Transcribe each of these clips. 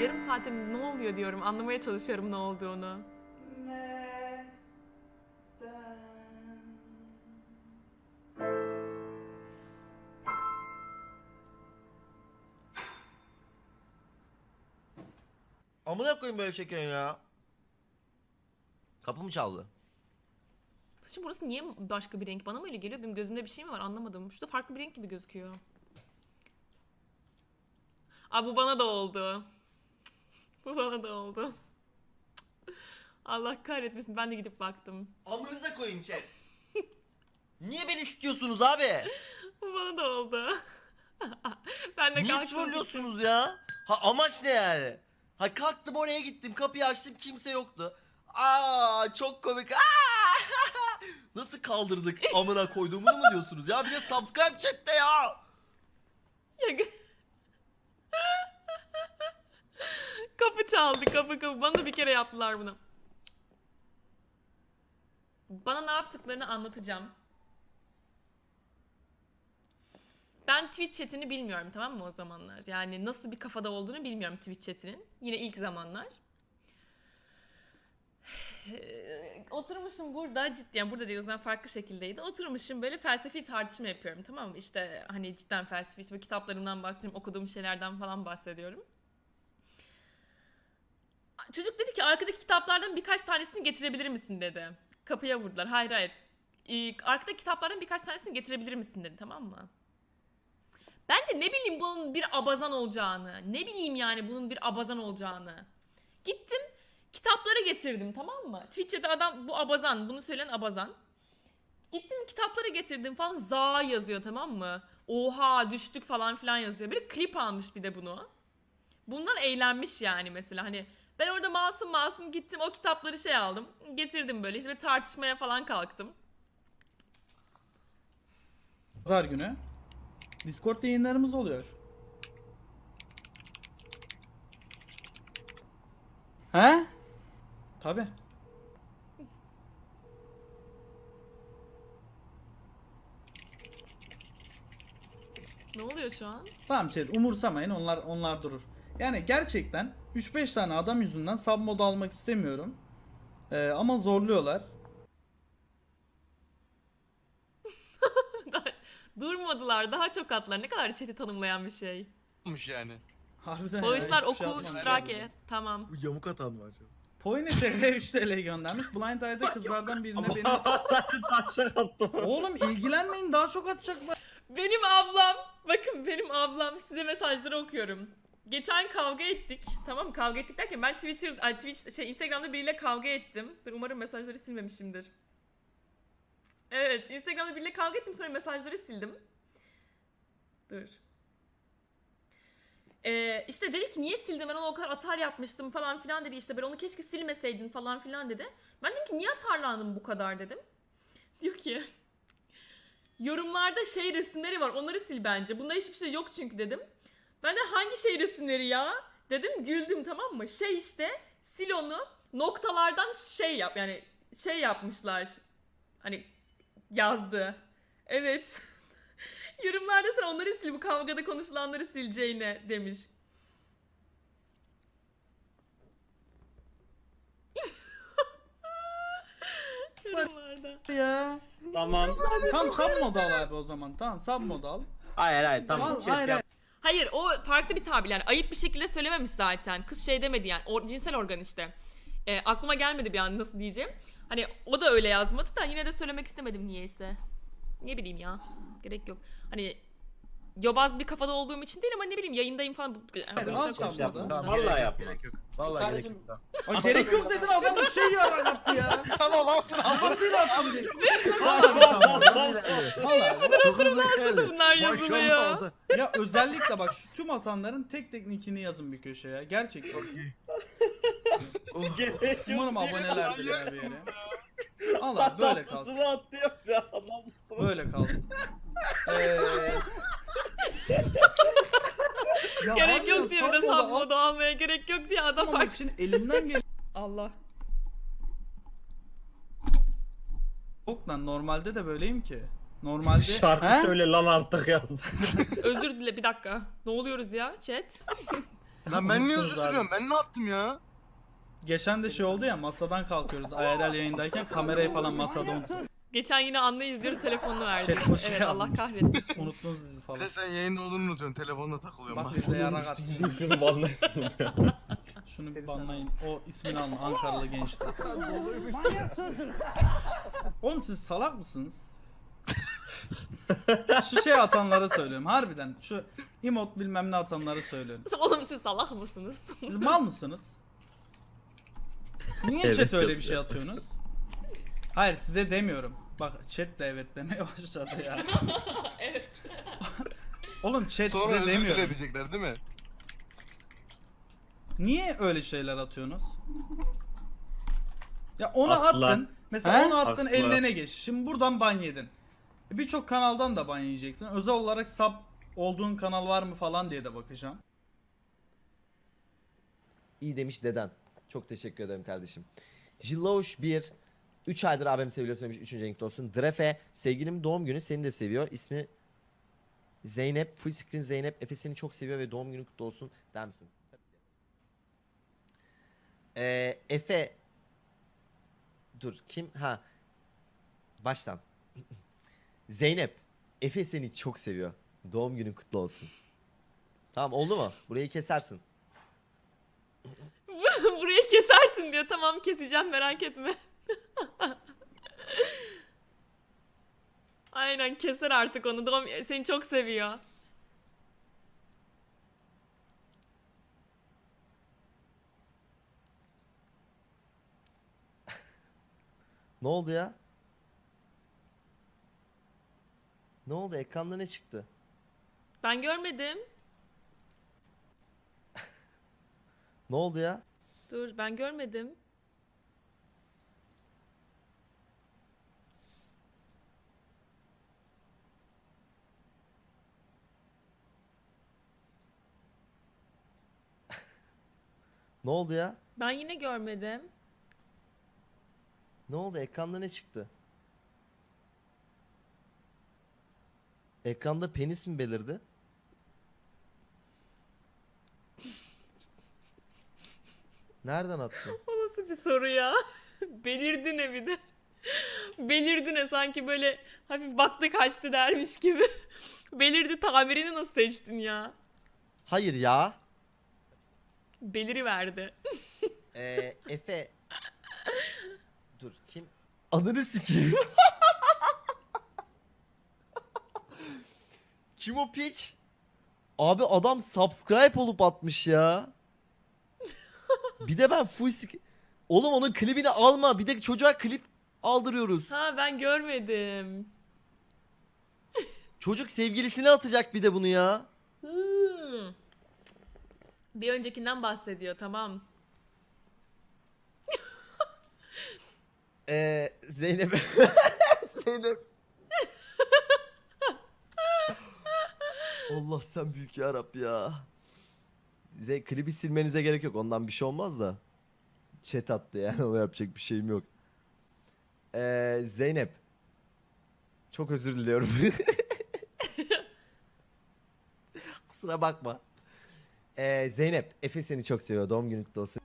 Yarım saatte ne oluyor diyorum, anlamaya çalışıyorum ne olduğunu. Amına koyayım böyle şekerin ya. Kapı mı çaldı? Saçım burası niye başka bir renk? Bana mı öyle geliyor? Benim gözümde bir şey mi var? Anlamadım. Şurada farklı bir renk gibi gözüküyor. Aa bu bana da oldu. Bu bana da oldu. Allah kahretmesin. Ben de gidip baktım. Amınıza koyayım chat. Niye beni sikiyorsunuz abi? Bu bana da oldu. ben de Niye kalktım. trollüyorsunuz ya? Ha amaç ne yani? Ha kalktım oraya gittim kapıyı açtım kimse yoktu. Aa çok komik. Aa! Nasıl kaldırdık amına koyduğumu mu diyorsunuz ya? Bir de subscribe chatte ya. Ya- kapı çaldı kapı kapı. Bana da bir kere yaptılar bunu. Bana ne yaptıklarını anlatacağım. Ben Twitch chatini bilmiyorum tamam mı o zamanlar? Yani nasıl bir kafada olduğunu bilmiyorum Twitch chatinin. Yine ilk zamanlar. Oturmuşum burada cidden burada değil o zaman farklı şekildeydi. Oturmuşum böyle felsefi tartışma yapıyorum tamam mı? İşte hani cidden felsefi işte kitaplarımdan bahsediyorum, okuduğum şeylerden falan bahsediyorum. Çocuk dedi ki arkadaki kitaplardan birkaç tanesini getirebilir misin dedi. Kapıya vurdular. Hayır hayır. Ee, arkadaki kitaplardan birkaç tanesini getirebilir misin dedi tamam mı? Ben de ne bileyim bunun bir abazan olacağını. Ne bileyim yani bunun bir abazan olacağını. Gittim kitapları getirdim tamam mı? Twitch'te adam bu abazan bunu söyleyen abazan. Gittim kitapları getirdim falan za yazıyor tamam mı? Oha düştük falan filan yazıyor. Bir klip almış bir de bunu. Bundan eğlenmiş yani mesela hani ben orada masum masum gittim o kitapları şey aldım. Getirdim böyle işte tartışmaya falan kalktım. Pazar günü Discord yayınlarımız oluyor. He? Tabi. Ne oluyor şu an? Tamam chat umursamayın onlar onlar durur. Yani gerçekten 3-5 tane adam yüzünden sub mod almak istemiyorum. Ee, ama zorluyorlar. Durmadılar daha çok atlar. Ne kadar chat'i tanımlayan bir şey. olmuş yani. Harbiden ya, Bağışlar hiçbir şey oku yapmadım. Tamam. Bu yamuk atan mı acaba? Poyne TR 3 TL göndermiş. Blind Eye'da kızlardan birine beni... Taşlar attım. Oğlum ilgilenmeyin daha çok atacaklar. Benim ablam, bakın benim ablam size mesajları okuyorum. Geçen kavga ettik. Tamam mı? Kavga ettik derken ben Twitter, ay Twitch, şey Instagram'da biriyle kavga ettim. Umarım mesajları silmemişimdir. Evet, Instagram'da biriyle kavga ettim sonra mesajları sildim. Dur. Ee, işte dedi ki niye sildin ben ona o kadar atar yapmıştım falan filan dedi işte ben onu keşke silmeseydin falan filan dedi. Ben dedim ki niye atarlandım bu kadar dedim. Diyor ki yorumlarda şey resimleri var onları sil bence. Bunda hiçbir şey yok çünkü dedim. Ben de hangi şey resimleri ya? Dedim güldüm tamam mı? Şey işte sil onu noktalardan şey yap yani şey yapmışlar. Hani yazdı. Evet. Yorumlarda sen onları sil bu kavgada konuşulanları sileceğine demiş. Yorumlarda. ya. Tamam. Tam sub mod al abi o zaman. Tamam sub mod al. Hayır hayır Al, tamam. Chat hayır. Hayır o farklı bir tabir yani ayıp bir şekilde söylememiş zaten. Kız şey demedi yani o cinsel organ işte. E, aklıma gelmedi bir an nasıl diyeceğim. Hani o da öyle yazmadı da yine de söylemek istemedim niyeyse. Ne bileyim ya. Gerek yok. Hani yobaz bir kafada olduğum için değil ama ne bileyim yayındayım falan. Bu- Hayır, boşuna al sen konuşmasın bunu. da. Vallahi Gerek yok, yapma. gerek yok. Vallahi gerek Kardeşim- yok. Ay, gerek yok dedin adam bir şey ya yaptı ya. tamam abi. Kafasıyla attı de. Tamam. Vallahi. Çok hızlı geldi. Bunlar yazılıyor. oldu. Ya özellikle bak şu tüm atanların tek tek nickini yazın bir köşeye. Gerçekten. Umarım abonelerdir ya bir yere. Böyle kalsın. attı yok ya adam. Böyle kalsın. Ee... Ya Gerek yok diye bir de sub modu almaya gerek yok diye adam fark. için elimden gel. Allah. Yok lan normalde de böyleyim ki. Normalde Şarkı He? söyle lan artık yazdı. Özür dile bir dakika. Ne oluyoruz ya chat? Lan ben niye Unuttunuz özür abi. diliyorum? Ben ne yaptım ya? Geçen de şey oldu ya masadan kalkıyoruz IRL yayındayken kamerayı falan masada unuttuk. Geçen yine Anne izliyor telefonunu verdi. Chat boş evet yazmış. Allah kahretmesin. Unuttunuz bizi Bir falan. de sen yayında olduğunu unutuyorsun. Telefonla takılıyorum. Bak Bak. bizde yarak at. Şunu banlayın. Şunu bir banlayın. O ismini alın Ankaralı gençler. Oğlum siz salak mısınız? şu şey atanlara söylüyorum harbiden. Şu emot bilmem ne atanlara söylüyorum. Oğlum siz salak mısınız? Siz mal mısınız? Niye Evet, chat öyle çok bir şey atıyorsunuz? Hayır size demiyorum. Bak chat de evet demeye başladı ya. Oğlum chat Sonra size özür dile diyecekler değil mi? Niye öyle şeyler atıyorsunuz? Ya onu Asla. attın. Mesela He? onu attın Asla. eline geç. Şimdi buradan ban yedin. E, Birçok kanaldan da ban yiyeceksin. Özel olarak sub olduğun kanal var mı falan diye de bakacağım. İyi demiş deden. Çok teşekkür ederim kardeşim. Jiloş 1 3 aydır abim seviyor söylemiş 3. renkli olsun. Drefe sevgilim doğum günü seni de seviyor. İsmi Zeynep. Full screen Zeynep. Efe seni çok seviyor ve doğum günü kutlu olsun der misin? Ee, Efe Dur kim? Ha. Baştan. Zeynep. Efe seni çok seviyor. Doğum günün kutlu olsun. Tamam oldu mu? Burayı kesersin. Burayı kesersin diyor. Tamam keseceğim merak etme. Aynen keser artık onu. Doğum seni çok seviyor. Ne oldu ya? Ne oldu? Ekranda ne çıktı? Ben görmedim. Ne oldu ya? Dur ben görmedim. Ne oldu ya? Ben yine görmedim. Ne oldu? Ekranda ne çıktı? Ekranda penis mi belirdi? Nereden attın? O nasıl bir soru ya? Belirdi ne bir de. Belirdi ne sanki böyle hafif baktı kaçtı dermiş gibi. Belirdi tabirini nasıl seçtin ya? Hayır ya. Beliri verdi. Ee, Efe. Dur kim? Ananı sikeyim. kim o piç? Abi adam subscribe olup atmış ya. Bir de ben full sik... Oğlum onun klibini alma. Bir de çocuğa klip aldırıyoruz. Ha ben görmedim. Çocuk sevgilisine atacak bir de bunu ya. Hmm. Bir öncekinden bahsediyor tamam. Ee, Zeynep. Zeynep. Allah sen büyük ya ya. Ze klibi silmenize gerek yok. Ondan bir şey olmaz da. Chat attı yani. Ona yapacak bir şeyim yok. Ee, Zeynep. Çok özür diliyorum. Kusura bakma. Ee, Zeynep. Efe seni çok seviyor. Doğum günün kutlu olsun.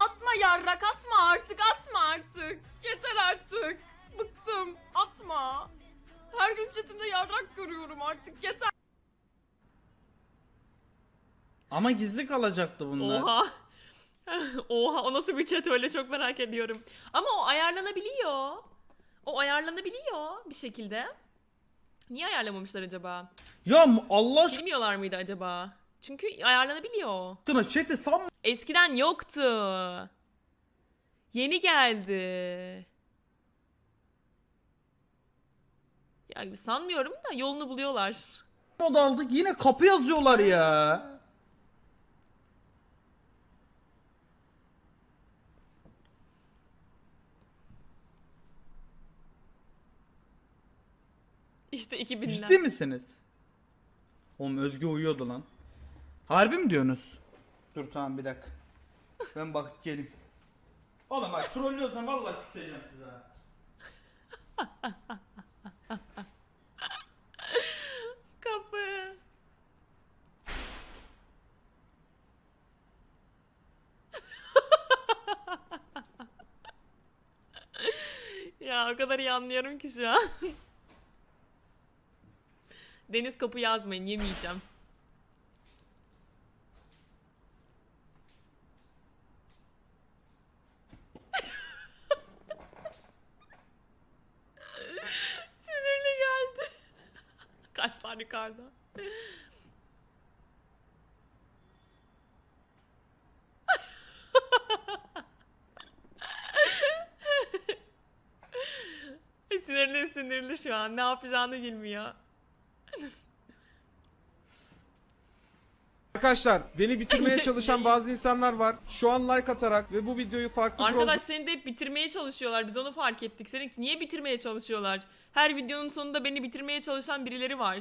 Atma yarrak atma artık atma artık. Yeter artık. Bıktım atma. Her gün chatimde yarrak görüyorum artık yeter. Ama gizli kalacaktı bunlar. Oha. Oha o nasıl bir chat öyle çok merak ediyorum. Ama o ayarlanabiliyor. O ayarlanabiliyor bir şekilde. Niye ayarlamamışlar acaba? Ya Allah aşkına Bilmiyorlar mıydı acaba? Çünkü ayarlanabiliyor. chat'i sanma. Eskiden yoktu. Yeni geldi. Ya sanmıyorum da yolunu buluyorlar. mod aldık yine kapı yazıyorlar ya. İşte 2000'ler. Ciddi misiniz? Oğlum Özge uyuyordu lan. Harbi mi diyorsunuz? Dur tamam bir dakika. Ben bakıp geleyim. Oğlum bak trollüyorsan vallahi küseceğim size. ha. Kapı. ya o kadar iyi anlıyorum ki şu an. Deniz kapı yazmayın yemeyeceğim. Sinirli geldi. Kaşlar yukarıda. sinirli sinirli şu an. Ne yapacağını bilmiyor. Arkadaşlar beni bitirmeye çalışan bazı insanlar var. Şu an like atarak ve bu videoyu farklı Arkadaş seni de hep bitirmeye çalışıyorlar. Biz onu fark ettik. Seni niye bitirmeye çalışıyorlar? Her videonun sonunda beni bitirmeye çalışan birileri var.